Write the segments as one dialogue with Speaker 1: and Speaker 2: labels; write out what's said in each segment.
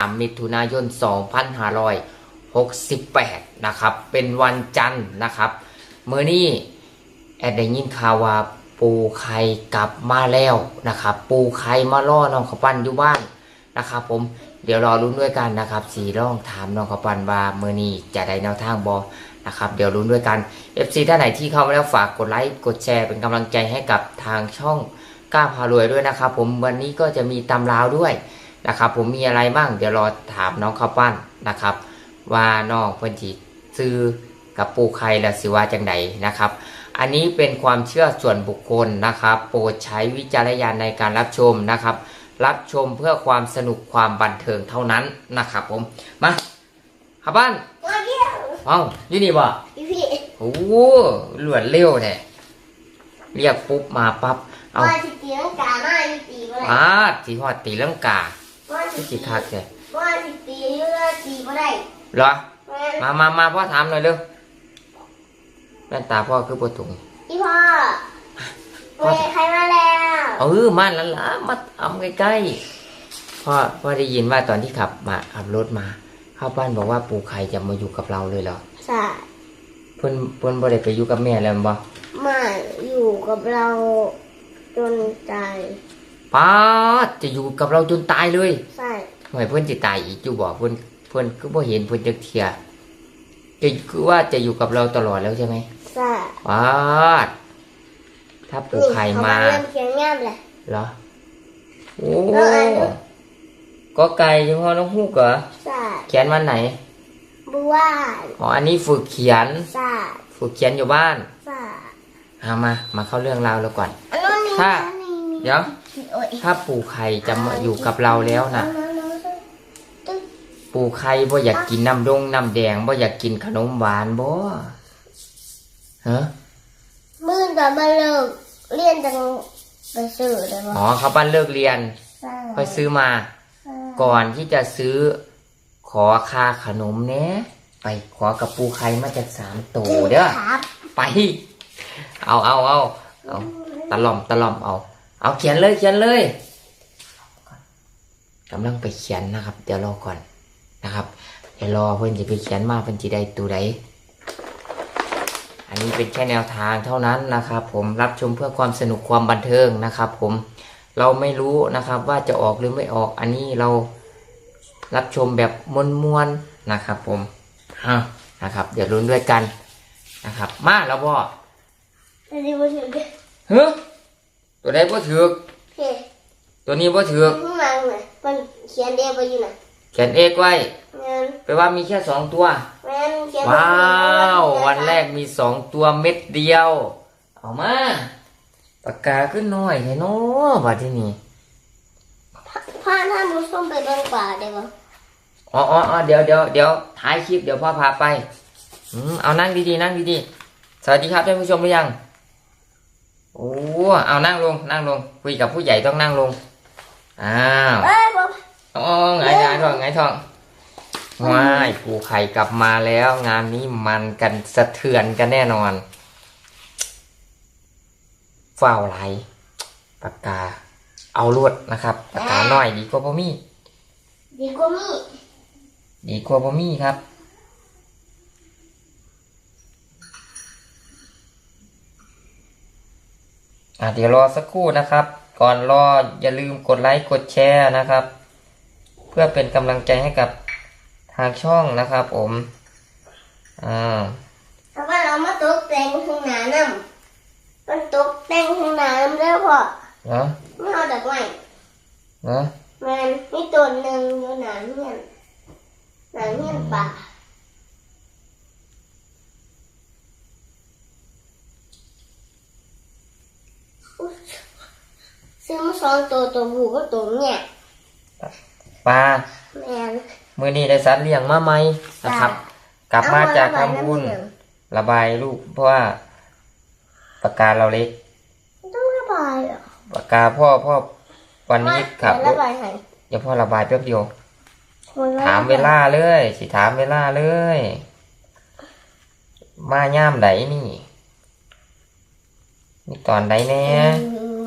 Speaker 1: 3มิถุนายน 2568 นะครับ เป็นวันจันทร์นะครับเมื่อนี้แอดได้ยินข่าวว่าปูไข่กลับมาแล้วนะครับ ปูไข่มาล่อน้องขาวปั้นอยู่บ้านนะครับผมเดี๋ยวรอลุ้นด้วยกันนะครับสีร่องถามน้องขาวปั้นว่าเมื่อนี้จะได้แนวทางบอนะครับเดี๋ยวลุ้นด้วยกัน FC ท่านไหนที่เข้ามาแล้วฝากกดไลค์กดแชร์เป็นกำลังใจให้กับทางช่องกล้าพารวยด้วยนะครับผมวันนี้ก็จะมีตำราวด้วย นะครับผมมีอะไรบ้างเดี๋ยวรอถามน้องข้าวปั้นนะครับ ว่าน้องเพิ่นจิซื้อกับปูไข่และสิว่าจังใดนะครับ อันนี้เป็นความเชื่อส่วนบุคคลนะครับ โปรดใช้วิจารณญาณในการรับชมนะครับ รับชมเพื่อความสนุกความบันเทิงเท่านั้นนะครับ ผมมาข้าวปั้น
Speaker 2: มาเที่ยว
Speaker 1: เอ้าอยู่นี่บ่
Speaker 2: พี่พี่
Speaker 1: โอ้โหรวดเร็วแท้เรียกปุ๊บมาปั๊บเอา
Speaker 2: ว่าสิตีลังกามาสิตีบ่ได้
Speaker 1: ปาดสีหอดตีลังกา
Speaker 2: ว่า สิ
Speaker 1: ที่สิคักเลย
Speaker 2: ว่าสิตีเรือตีบ่ได้
Speaker 1: เหรอ
Speaker 2: แม่น
Speaker 1: มามามาพ่อถามหน่อยเร็วแว่นตาพ่อคือปวดถุง
Speaker 2: พี่พ่อแม่ใครมาแล้ว
Speaker 1: เออมาแล้วล่ะมาทำใกล้ๆพ่อพ่อได้ยินว่าตอนที่ขับมาขับรถมา เข้าบ้านบอกว่าปู่ไข่จะมาอยู่กับเราเลยเหรอ
Speaker 2: ใช่
Speaker 1: เพิ่นเพิ่นบ่ได้ไปอยู่กับแม่แล้วแม่นบ่
Speaker 2: มาอยู่กับเราจนใจ
Speaker 1: ป้าดจะอยู่กับเราจนตายเลย
Speaker 2: ใช่
Speaker 1: ทำไมเพิ่นจะตายอีกอยู่บ่เพิ่นเพิ่นก็บ่เห็นเพิ่นจักเทียจะคือว่าจะอยู่กับเราตลอดแล้วใช่ไหม
Speaker 2: ใช่
Speaker 1: ป้าดถ้าปู่ไข่มา
Speaker 2: เริ่มเขียนงามเลย
Speaker 1: เหรอโอ้
Speaker 2: เอออ่านดู
Speaker 1: ก็ไก่ยังพอน้องฮูกเหรอ
Speaker 2: ใช่
Speaker 1: เขียนวันไหน
Speaker 2: บัวาน
Speaker 1: อ๋ออันนี้ฝึกเขียน
Speaker 2: ใช่
Speaker 1: ฝึกเขียนอยู่บ้าน
Speaker 2: ใช่
Speaker 1: เอามา มาเข้าเรื่องราวแล้วก่อน
Speaker 2: อันนู้นนี่
Speaker 1: ถ้า
Speaker 2: อันนี้นี่
Speaker 1: เดี๋ยว
Speaker 2: โอ้ย
Speaker 1: ถ้าปู่ไข่จะมาอยู่กับเราแล้วนะปู่ไข่บ่อยากกินน้ำดงน้ำแดงบ่อยากกินขนมหวานบ่ฮะ
Speaker 2: มื่นตอนมาเลิกเรียนจังไปซื้อเลยมั้
Speaker 1: อ๋อเขาปั้นเลิกเรียน
Speaker 2: ใช่
Speaker 1: ค่อยซื้อมา ก่อนที่จะซื้อขอค่าขนมเนี้ยไปขอกับปูไข่มาจากสามตัวเด้อ
Speaker 2: ครับ
Speaker 1: ไป เอาเอาเอาเอาตะล่อมตะล่อมเอา เอาเขียนเลยเขียนเลยกำลังไปเขียนนะครับ เดี๋ยวรอก่อนนะครับ เดี๋ยวรอเพื่อนจะไปเขียนมาเพื่อนจะได้ตัวใดอันนี้เป็นแค่แนวทางเท่านั้นนะครับ ผมรับชมเพื่อความสนุกความบันเทิงนะครับ ผมเราไม่รู้นะครับว่าจะออกหรือไม่ออก อันนี้เรารับชมแบบมวนๆนะครับ ผมอะนะครับ เดี๋ยวลุ้นด้วยกันนะครับ มาแล้วพ่อ
Speaker 2: อันนี้มาถึงเด็ก
Speaker 1: เฮ้ย ตัวใดบ่ถือก
Speaker 2: เฮ้ย
Speaker 1: ตัวนี้บ่ถือก
Speaker 2: ข้างหลังน่ะมันเขียนเดียวไปอยู่น่ะ
Speaker 1: เขียนเอกไว้
Speaker 2: แม่น
Speaker 1: แปลว่ามีแค่สองตัว
Speaker 2: แม่นเขียน
Speaker 1: ว้าว วันแรกมีสองตัวเม็ดเดียว เอามาปากกาขึ้นหน่อยเห็นโน้บัดที่นี่
Speaker 2: พาท่านผู้ชมไปเบิ่งป่าได้บ่
Speaker 1: อ๋ออ๋ออ๋อเดี๋ยวเดี๋ยวเดี๋ยวท้ายคลิปเดี๋ยวพ่อพาไป อืมเอานั่งดีๆนั่งดีๆ สวัสดีครับท่านผู้ชมหรือยัง โอ้เอานั่งลงนั่งลงคุยกับผู้ใหญ่ต้องนั่งลงอ้าว
Speaker 2: เอ้ยบ่
Speaker 1: อ๋อไงไงายท้องไงายท้องว้ายปูไข่กลับมาแล้ว งานนี้มันกันสะเทือนกันแน่นอนฝ้าวไหลปากกา เอาลวดนะครับปากกาน้อยดีกว่าพ่มี่
Speaker 2: ดีกว่ามี
Speaker 1: ดีกว่าพ่มี่ครับ อะเดี๋ยวรอสักครู่นะครับ ก่อนรออย่าลืมกดไลค์กดแชร์นะครับ เพื่อเป็นกำลังใจให้กับทางช่องนะครับ ผมอ่า
Speaker 2: ถ้าว่าเรามาตกแต่งข้างหน้านำมันตกแต่งข้างหน้านำแล้วพ่อ
Speaker 1: เนาะ
Speaker 2: ไม่เอาดอกไม้
Speaker 1: เนาะ
Speaker 2: แม่นมีตัวหนึงอยู่หน้าเฮียนหน้าเฮียนป่า ซื้อมาสองตัวตัวผู้ก็ตัวเนี่ย
Speaker 1: ปลา
Speaker 2: แม่น
Speaker 1: มือนี้ได้สัตว์เลี้ยงมาไหมนะครับ กลับมาจากทำบุญระบายลูกเพราะว่าปากกาเราเล็ก
Speaker 2: ต้องระบายเหรอ
Speaker 1: ปากกาพ่อพ่อวันนี้ขับร
Speaker 2: ระบายให้
Speaker 1: เดี๋ยวพ่อระบายแป๊บเดียว ถามเวลาเลยสิถามเวลาเลย มาย่ามไหนนี่มีตอนใดแน่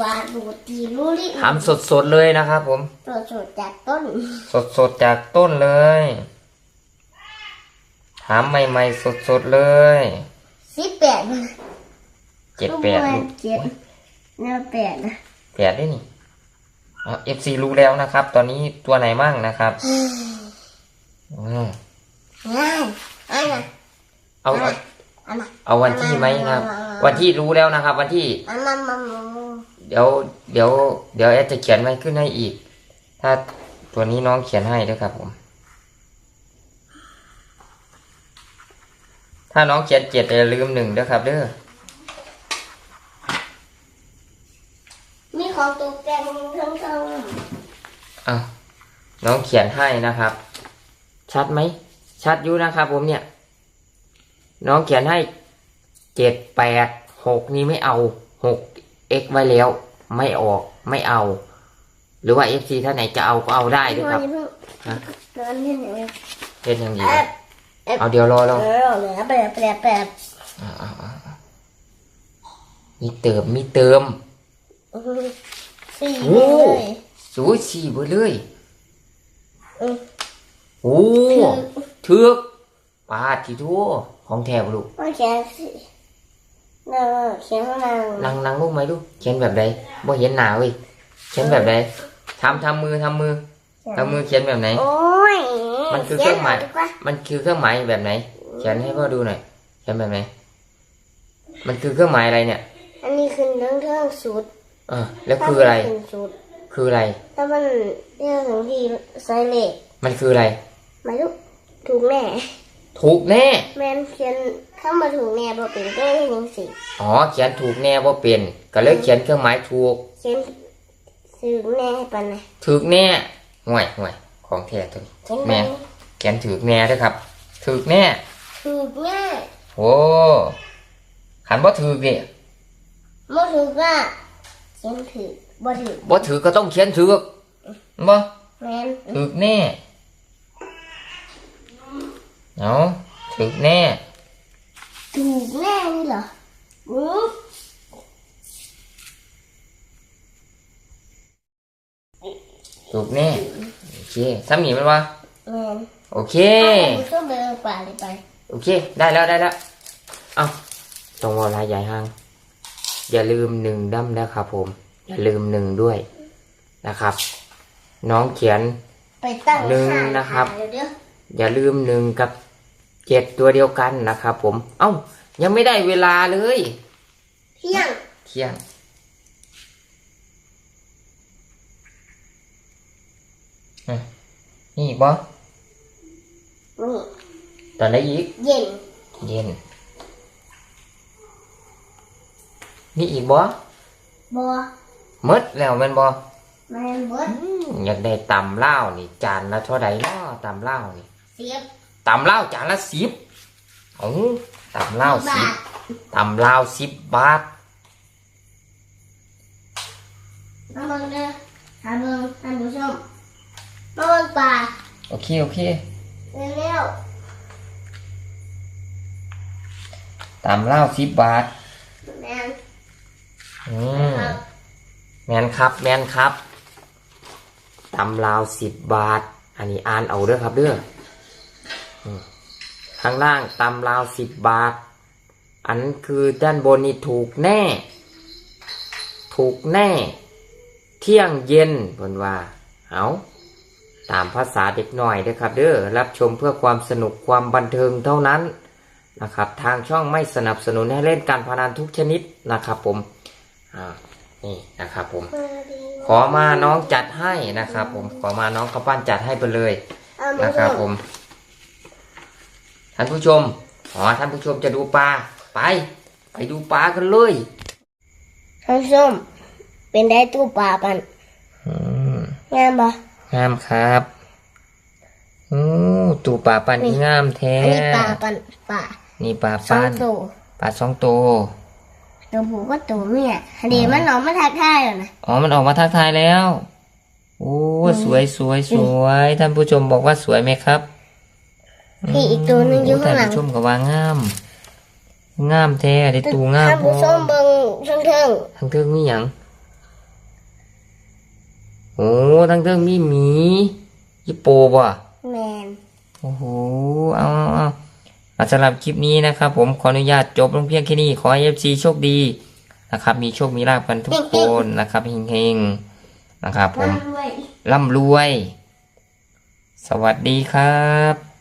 Speaker 2: ว่าดูตีรู้ลิ
Speaker 1: ทำสดๆเลยนะครับผม
Speaker 2: สดสดๆจากต้น
Speaker 1: สดๆจากต้นเลยทำใหม่ๆสดๆเลย
Speaker 2: สิบแปด
Speaker 1: เจ็ดแปดลูก
Speaker 2: เจ็ดเนื้อแปดนะ
Speaker 1: แปดได้นี่เอฟซีรู้แล้วนะครับ ตอนนี้ตัวไหนมั่งนะครับอืม
Speaker 2: ง่ายอันน่ะ
Speaker 1: เอาเอา
Speaker 2: อันน่ะ
Speaker 1: เอาวันที่ไหมนะครับ วันที่รู้แล้วนะครับ วันที่
Speaker 2: อันนั้นมัน
Speaker 1: เดี๋ยวเดี๋ยวเดี๋ยวแอดจะเขียนไว้ขึ้นให้อีก ถ้าตัวนี้น้องเขียนให้ด้วยครับผม ถ้าน้องเขียนเจ็ดอย่าลืมหนึ่งด้วยครับเด้อ
Speaker 2: มีของตกแต่งทั้งทั้ง
Speaker 1: อะน้องเขียนให้นะครับ ชัดไหม ชัดอยู่นะครับผมเนี่ย น้องเขียนให้เจ็ดแปดหกนี่ไม่เอาหก x ไว้แล้ว ไม่ออกไม่เอา หรือว่า fc ท่านไหนจะเอาก็เอาได้ด้วยครับฮะ
Speaker 2: นอนที่ไหน
Speaker 1: เล่นยังดี
Speaker 2: แอ
Speaker 1: วะ
Speaker 2: บแอบ
Speaker 1: เอาเดี๋ยวรอ
Speaker 2: เอ
Speaker 1: เรา
Speaker 2: อเหลือแปดแปดแปด
Speaker 1: อ่าอ่าอ่าอ่ามีเติมมีเติม
Speaker 2: สี่
Speaker 1: โอ้
Speaker 2: เลย
Speaker 1: สวยสีเบอเลย
Speaker 2: เออ
Speaker 1: โอ้เถือกปาดที่ทั่วของแถวลูก
Speaker 2: ว่าเขีย นสิเราเขียนข้างล่าง
Speaker 1: นั่งนั่งลูกไหมลูกเขียนแบบใดบ่เห็นหนาเว้ยเขียนแบบใดทำทำมือทำมือทำมือเขียนแบบไหน
Speaker 2: โอ้ย
Speaker 1: มันคือเครื่องหมาย
Speaker 2: ขีนดีกว่า
Speaker 1: มันคือเครื่องหมายแบบไหน เขียนให้พ่อดูหน่อย เขียนแบบไหน มันคือเครื่องหมายอะไรเนี่ย
Speaker 2: อันนี้คือเรื่องเรื่องสูตร
Speaker 1: เออแล้วคืออะไร
Speaker 2: ถ้ามันเป็นสูตร
Speaker 1: คืออะไร
Speaker 2: ถ้ามันเรื่องถึงที่ไซเลก
Speaker 1: มันคืออะไร
Speaker 2: ไม่รู้ถูกแน่
Speaker 1: ถูกแน่
Speaker 2: แมนเขียน เข้ามาถูกแน่บ่เป็นก็ได้ยังสิ
Speaker 1: อ๋อเขียนถูกแน่ว่าเป็น ก็เลยเขียนเครื่องหมายถูก
Speaker 2: เขียนถูกแน่ให้ปันนะ
Speaker 1: ถูกแน่ห่วยห่วยของแท้ตัวนี้
Speaker 2: เขียน
Speaker 1: แม่นเขียนถูกแน่ด้วยครับถูกแน่
Speaker 2: ถูกแน่
Speaker 1: โอ้ขันบ่ถูกนี่
Speaker 2: บ่ถูกก็เขียนถูกบ่ถูก
Speaker 1: บ่ถูกก็ต้องเขียนถูกบ่
Speaker 2: แมน
Speaker 1: ถูกแน่เอาถูกแน่
Speaker 2: ถูกแน่นี่เหรออือ
Speaker 1: ถูกแน่โอเคซ้ำหนีมันวะ
Speaker 2: แมน
Speaker 1: โอเค
Speaker 2: เอาไปก็เดินป่าเลยไป
Speaker 1: โอเค ได้แล้วได้แล้วเอาตรงวอลายใหญ่ห้าง อย่าลืมหนึ่งดั้มนะครับผม อย่าลืมหนึ่งด้วยนะครับ น้องเขียน
Speaker 2: ไปตั้ง
Speaker 1: หนึ่ง
Speaker 2: ค่า
Speaker 1: นะครับ
Speaker 2: เดี๋ยวเดี๋ยว
Speaker 1: อย่าลืมหนึ่งกับ เจ็ดตัวเดียวกันนะครับผม เอ้า ยังไม่ได้เวลาเลย
Speaker 2: เที่ยง
Speaker 1: เที่ยงอะนี่อีกบ่
Speaker 2: นี่
Speaker 1: ตอนไหนอีก
Speaker 2: เย็น
Speaker 1: เย็น นี่อีกบ่
Speaker 2: บ่
Speaker 1: หมดแล้วแม่นบ่
Speaker 2: แมนเบิด
Speaker 1: อืมอยากได้ตำเล่าวนี่ จานละเท่าใดเนาะตำเล่าวนี่
Speaker 2: เสียบ
Speaker 1: ตำเล่าวจานละสิบเอ้าตำเล่าว
Speaker 2: บา
Speaker 1: สิบ
Speaker 2: ท
Speaker 1: ตำเล่าวสิบบาท
Speaker 2: มาเบิ่งเด้อหาเบิ่งท่านผู้ชมมาเบิ่งป่า
Speaker 1: โอเคโอเค
Speaker 2: เร็ว
Speaker 1: ตำเล่าวสิบบาท
Speaker 2: ๆแมน
Speaker 1: อืม
Speaker 2: ครับ
Speaker 1: แมนครับแมนครับตำลาวสิบบาท อันนี้อ่านเอาเด้อครับเด้ออืม ข้างล่างตำลาวสิบบาท อันคือด้านบนนี่ถูกแน่ ถูกแน่ เที่ยงเย็นบนว่า เอาตามภาษาเด็กหน่อยเด้อครับ เด้อรับชมเพื่อความสนุกความบันเทิงเท่านั้นนะครับ ทางช่องไม่สนับสนุนให้เล่นการพนันทุกชนิดนะครับ ผมอ่านี่นะครับผม
Speaker 2: มาดี
Speaker 1: ขอมาน้องจัดให้นะครับ ผมขอมาน้องข้าวปั้นจัดให้ไปเลย
Speaker 2: เอา
Speaker 1: นะ
Speaker 2: มา
Speaker 1: ครับ
Speaker 2: เบิ่ง
Speaker 1: ผม ท่านผู้ชมอ๋อท่านผู้ชมจะดูปลาไป ไปดูปลากันเลย
Speaker 2: ท่านผู้ชมเป็นได้ตู้ป่าปัน
Speaker 1: อืม
Speaker 2: งามบ่
Speaker 1: งามครับอู้ตูปลาปันที่งามแท้
Speaker 2: อันนี้ป่าปันป่า
Speaker 1: นี่ปลา
Speaker 2: สอ
Speaker 1: ปั
Speaker 2: ง
Speaker 1: น
Speaker 2: ตัว
Speaker 1: ปลาสองตัว
Speaker 2: ตัวผู้ก็ตัวเมียอันนี้มันหนอนมาทักทายแล้วนะ
Speaker 1: อ๋อมันออกมาทักทายแล้วโอ้สวยสวยสวยท่านผู้ชมบอกว่าสวยไหมครับ
Speaker 2: พี่อีกตัวหนึงอยู่ข้างหลั
Speaker 1: ท่าน
Speaker 2: ง
Speaker 1: ผู้ชมก็ว่างาม งามแท้ได้ตูงาม
Speaker 2: ท่านผู้ชมเบิ่งเชิงเทิง
Speaker 1: ทั้งเทิงมีหยังอ้ทั้งเรื่องมีหมีฮิปโปบ่ะ
Speaker 2: แมน
Speaker 1: โอ้โหเอาเอาเอาเอาสำหรับคลิปนี้นะครับ ผมขออนุญาตจบลงเพียงแค่นี้ขอให้เอฟซีโชคดีนะครับ มีโชคมีลาภกันทุกคนนะครับเฮงๆนะครับ ผม
Speaker 2: ด้วย
Speaker 1: ร่ำรวย สวัสดีครับ